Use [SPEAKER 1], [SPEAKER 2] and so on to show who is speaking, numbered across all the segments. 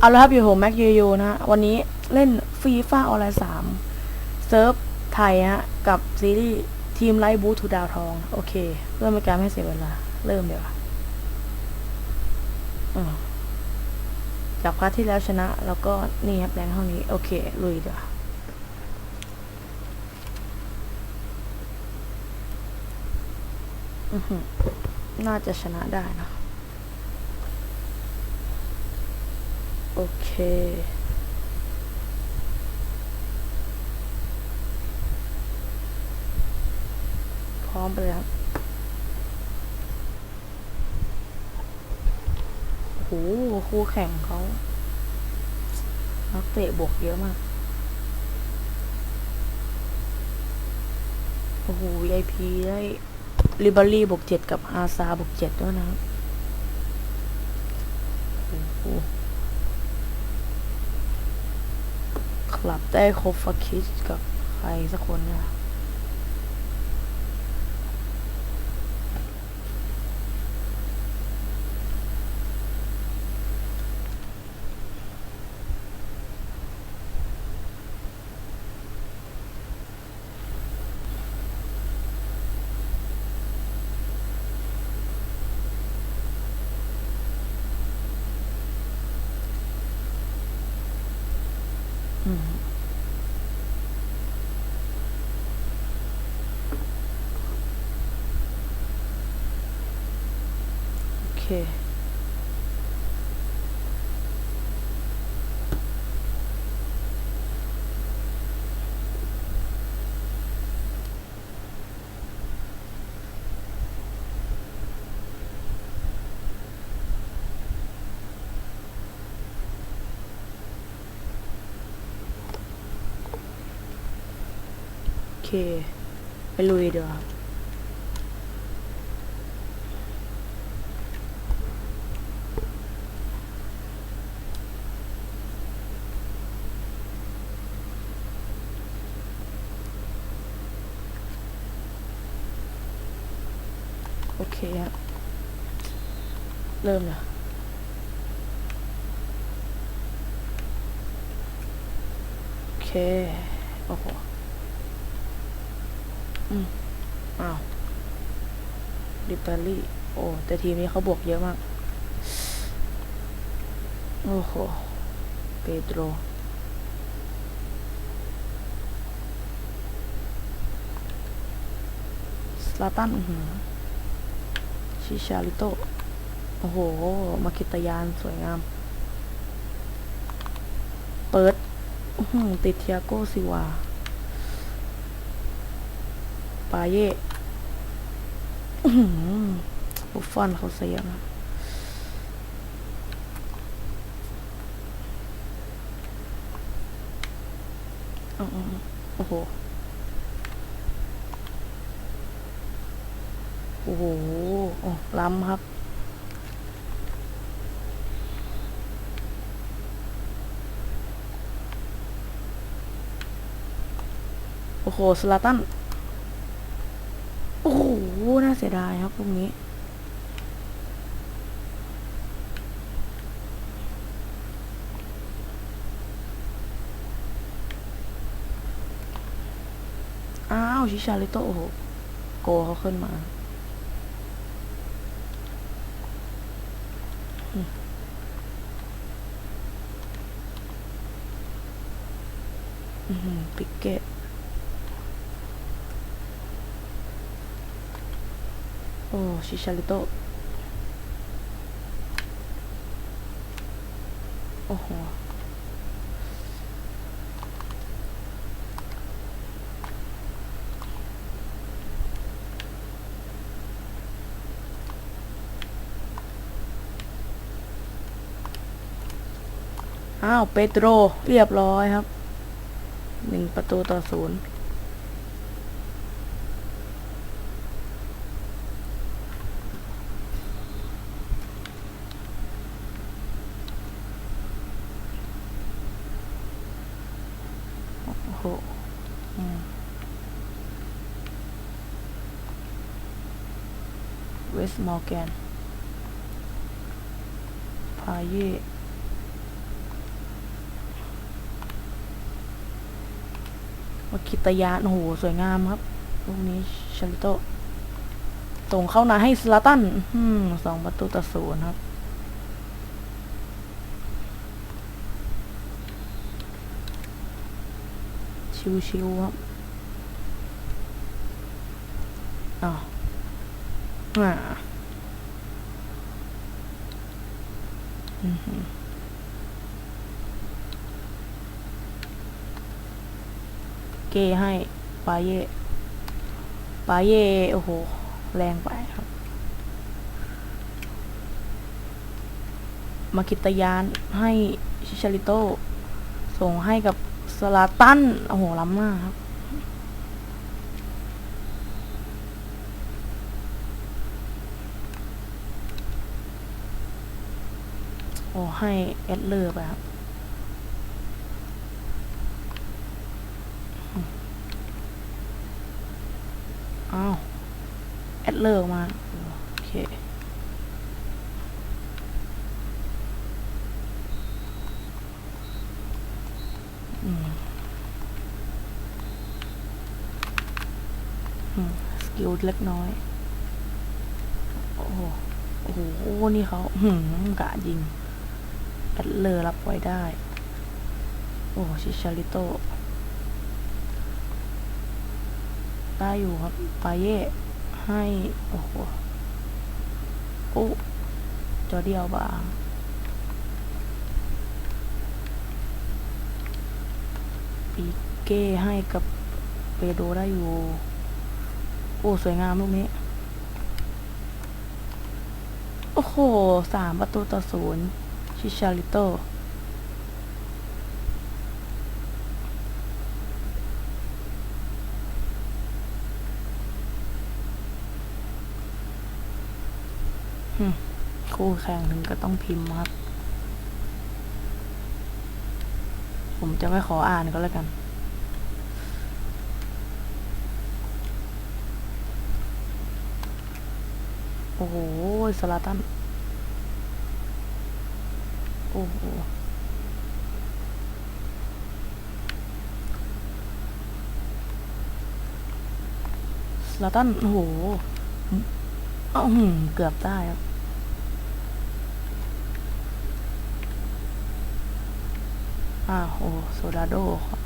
[SPEAKER 1] เอาละครับอยู่ผมแม็กยูยูนะฮะวันนี้เล่นฟีฟ่าออนไลน์สามเซิร์ฟไทยฮะ กับซีรีส์ทีมไลท์บูทูดาวทอง โอเคเริ่มเป็นการไม่เสียเวลา เริ่มเดี๋ยวจากพาร์ทที่แล้วชนะ แล้วก็นี่ครับแรงเท่านี้ โอเค ลุยเดี๋ยวาอือหือน่าจะชนะได้นะ โอเค พร้อมไปเลยครับโอ้โหคู่แข่งเขานักเตะบวกเยอะมาก โอ้โห VIP ได้ลิเบอรี่บวกเจ็ดกับอาซาบวกเจ็ดด้วยนะครับโอ้โห หลับได้คบฟาคิสกับใครสักคนเนี่ยอืม โอเค เคเดี๋ยวาโอเคครับเริ่มเลยโอเค โอ้โห อืมอ้าวดิปารี่ โอ้ แต่ทีมนี้เขาบวกเยอะมาก โอ้โห เปโดรสลาตันอือ ชิชาลิโตโอ้โห มาคิตยานสวยงาม เปิดติดเทียโกซิวา ปาเย่อื้อหือบุฟฟอนเขาเสียนะโอ้โห โอ้โหโอ้ล้ำครับ โอ้โหสลาตัน โอ้โห น่าเสียดายครับตรงนี้อ้าว ชิชาลิโตโอ้โห โกเขาขึ้นมา อือหือ ปิกเกตโอ้ชิชาลิโตโอ้โหอ้าว เปโตร เรียบร้อยครับ หนึ่งประตูต่อศูนย์โอ้โหเวสมอร์แกนพาเย่ มาคิตยานโอ้โหสวยงามครับลูกนี้ชาลิโตส่งเข้านาให้สลาตันอสองประตูต่อศูนย์ครับชิวๆครับอ้าวอ่าอือหือ เกให้ปาเย่ปาเย่โอ้โห แรงไปครับ มาคิตยานให้ชิชาริโต ส่งให้กับสลาตัน โอ้โห ล้ำมากครับโอ้ให้แอดเลอร์ไปครับ อ้าวแอดเลอร์มา โอเคอืมอืมสกิลเล็กน้อย โอ้โห โอ้โห นี่เขาหืมกะยิง แอดเลอร์รับไว้ได้ โอ้ชิชาริโต ได้อยู่ครับปาเย่ให้ โอ้โหโอ้จอเดียวบางปีเก้ให้กับเปโดได้อยู่ โอ้ สวยงามลูกนี้ โอ้โหสามประตูต่อศูนย์ชิชาริโต คู่แข่งถึงก็ต้องพิมพ์ครับ ผมจะไม่ขออ่านก็แล้วกัน โอ้โหสลาตัน โอ้โหสลาตันโอ้โหอ้าวหืมเกือบได้ครับ อ่าโอ้โซดาโดครับ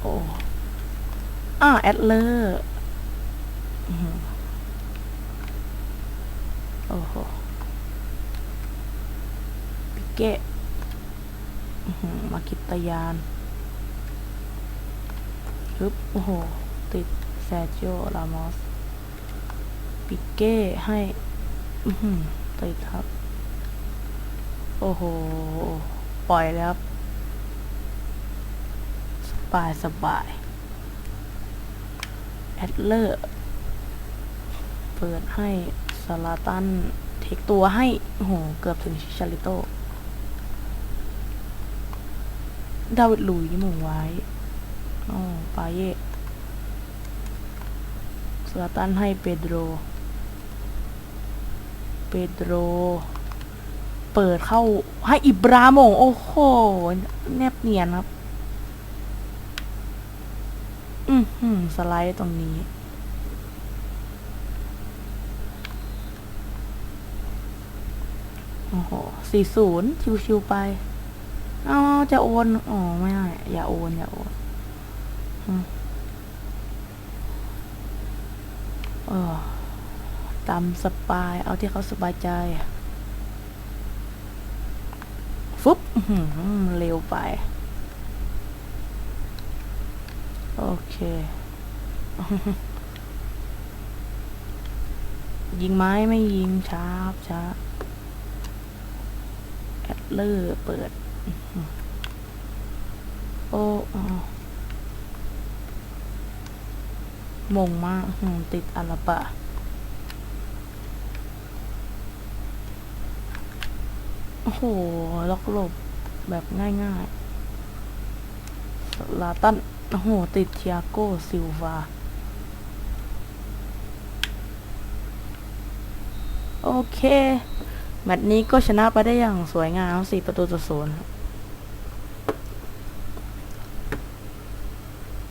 [SPEAKER 1] โอ้อ่าแอดเลอร์อือหือโอ้โหปิเกะอื้อหือมาคิตยานฮึบโอ้โห ติดแซจิโอรามอสปิเก้ให้อือหือติดครับ โอ้โห ปล่อยแล้วครับสบายสบาย แอดเลอร์ เปิดให้สลาตัน เทคตัวให้ โอ้โห เกือบถึงชิชาริโต ดาวิดลุยหมงไว้อ๋อปาเย่สลาตันให้เปโดร เปโดร เปิดเข้าให้อิบราโมงโอ้โห แนบเนียนครับ อืมหืมสไลด์ตรงนี้ โอ้โหสี่ศูนย์ชิวๆไปอ้าจะโอน อ๋อ ไม่ได้อย่าโอน อย่าโอนอเออตามสปาย เอาที่เขาสบายใจ ฟึบเร็วไป โอเค ยิงไม้ไม่ยิงช้าช้าแอดเลอร์เปิด โอ้อมงมากติดอาราบะ โอ้โห ล็อกหลบแบบง่ายๆลาตัน โอ้โห ติดเทียโก้ซิลวา โอเค แมตช์นี้ก็ชนะไปได้อย่างสวยงามสี่ประตูต่อศูนย์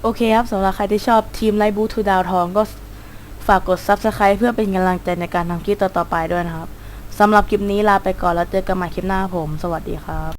[SPEAKER 1] โอเคครับสำหรับใครที่ชอบทีมไลบูทูดาวทองก็ฝากกด Subscribe เพื่อเป็นกำลังใจในการทำคลิปต่อๆไปด้วยนะครับ สำหรับคลิปนี้ลาไปก่อนแล้วเจอกันใหม่คลิปหน้าผม สวัสดีครับ